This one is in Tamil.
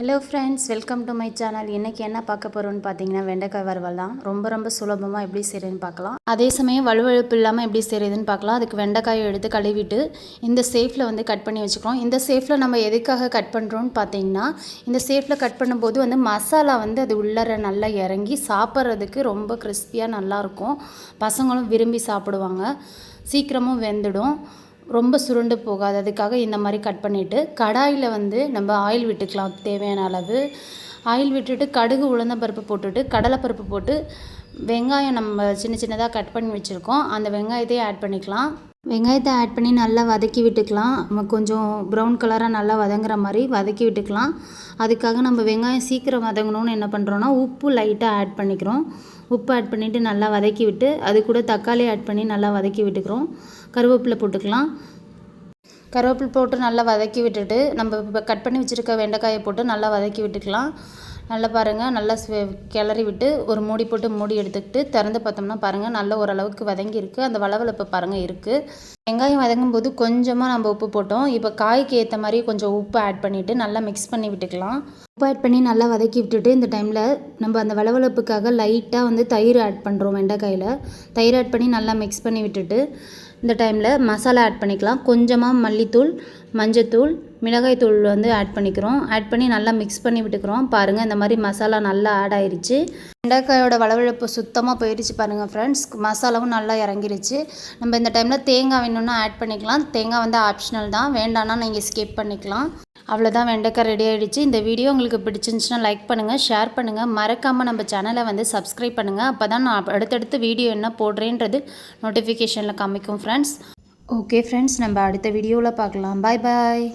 Hello friends welcome to my channel இன்றைக்கி என்ன பார்க்க போகிறோம்னு பார்த்தீங்கன்னா வெண்டைக்காய் வறுவல் தான். ரொம்ப ரொம்ப சுலபமாக எப்படி செய்கிறதுன்னு பார்க்கலாம். அதே சமயம் வலுவழுப்பு இல்லாமல் எப்படி செய்கிறதுன்னு பார்க்கலாம். அதுக்கு வெண்டைக்காயை எடுத்து கழுவிட்டு இந்த சேஃபில் வந்து கட் பண்ணி வச்சுக்கிறோம். இந்த சேஃபில் நம்ம எதுக்காக கட் பண்ணுறோம்னு பார்த்தீங்கன்னா இந்த சேஃபில் கட் பண்ணும்போது வந்து மசாலா வந்து அது உள்ளர நல்லா இறங்கி சாப்பிட்றதுக்கு ரொம்ப கிறிஸ்பியாக நல்லாயிருக்கும் பசங்களும் விரும்பி சாப்பிடுவாங்க. சீக்கிரமும் வெந்துடும். ரொம்ப சுருண்டு போகாது. அதுக்காக இந்த மாதிரி கட் பண்ணிவிட்டு கடாயில் வந்து நம்ம ஆயில் விட்டுக்கலாம். தேவையான அளவு. ஆயில் விட்டுட்டு கடுகு உளுந்தம்பருப்பு போட்டுட்டு கடலைப்பருப்பு போட்டு வெங்காயம் நம்ம சின்ன சின்னதாக கட் பண்ணி வச்சுருக்கோம். அந்த வெங்காயத்தையும் ஆட் பண்ணிக்கலாம். வெங்காயத்தை ஆட் பண்ணி நல்லா வதக்கி விட்டுக்கலாம். நம்ம கொஞ்சம் ப்ரௌன் கலராக நல்லா வதங்குற மாதிரி வதக்கி விட்டுக்கலாம். அதுக்காக நம்ம வெங்காயம் சீக்கிரம் வதங்கணும்னு என்ன பண்ணுறோன்னா உப்பு லைட்டாக ஆட் பண்ணிக்கிறோம். உப்பு ஆட் பண்ணிவிட்டு நல்லா வதக்கி விட்டு அது கூட தக்காளி ஆட் பண்ணி நல்லா வதக்கி விட்டுக்கிறோம். கருவேப்பிலை போட்டுக்கலாம். கருவேப்பிலை போட்டு நல்லா வதக்கி விட்டுட்டு நம்ம இப்போ கட் பண்ணி வச்சுருக்க வெண்டைக்காயை போட்டு நல்லா வதக்கி விட்டுக்கலாம். நல்லா பாருங்கள் நல்லா கிளறி விட்டு ஒரு மூடி போட்டு மூடி எடுத்துக்கிட்டு திறந்து பார்த்தோம்னா பாருங்கள் நல்ல ஓரளவுக்கு வதங்கி இருக்குது அந்த வளவளப்பு பாருங்கள் இருக்குது வெங்காயம் வதங்கும் போது கொஞ்சமாக நம்ம உப்பு போட்டோம். இப்போ காய்க்கு ஏற்ற மாதிரி கொஞ்சம் உப்பு ஆட் பண்ணிவிட்டு நல்லா மிக்ஸ் பண்ணி விட்டுக்கலாம். உப்பு ஆட் பண்ணி நல்லா வதக்கி விட்டுட்டு இந்த டைமில் நம்ம அந்த வளவளப்புக்காக லைட்டாக வந்து தயிர் ஆட் பண்ணுறோம் வெண்டைக்காயில். தயிர் ஆட் பண்ணி நல்லா மிக்ஸ் பண்ணி விட்டுட்டு இந்த டைமில் மசாலா ஆட் பண்ணிக்கலாம். கொஞ்சமாக மல்லித்தூள் மஞ்சத்தூள் மிளகாய்த்தூள் வந்து ஆட் பண்ணிக்கிறோம். ஆட் பண்ணி நல்லா மிக்ஸ் பண்ணி விட்டுக்கிறோம். பாருங்கள் இந்த மாதிரி மசாலா நல்லா ஆட் ஆயிடுச்சு வெண்டைக்காயோட வளவழப்பு சுத்தமாக போயிடுச்சு பாருங்கள் ஃப்ரெண்ட்ஸ் மசாலாவும் நல்லா இறங்கிருச்சு. நம்ம இந்த டைமில் தேங்காய் வேணும்னா ஆட் பண்ணிக்கலாம். தேங்காய் வந்து ஆப்ஷனல் தான். வேண்டாம்னா நீங்கள் ஸ்கிப் பண்ணிக்கலாம். அவ்வளோதான் வெண்டைக்காய் ரெடி ஆகிடுச்சு இந்த வீடியோ உங்களுக்கு பிடிச்சிருந்துச்சுன்னா லைக் பண்ணுங்கள் ஷேர் பண்ணுங்கள் மறக்காமல் நம்ம சேனலை வந்து சப்ஸ்கிரைப் பண்ணுங்கள் அப்போ தான் நான் அடுத்தடுத்து வீடியோ என்ன போடுறேன்றது நோட்டிஃபிகேஷனில் காமிக்கும் ஃப்ரெண்ட்ஸ் ஓகே ஃப்ரெண்ட்ஸ் நம்ம அடுத்த வீடியோவில் பார்க்கலாம். பாய் பாய்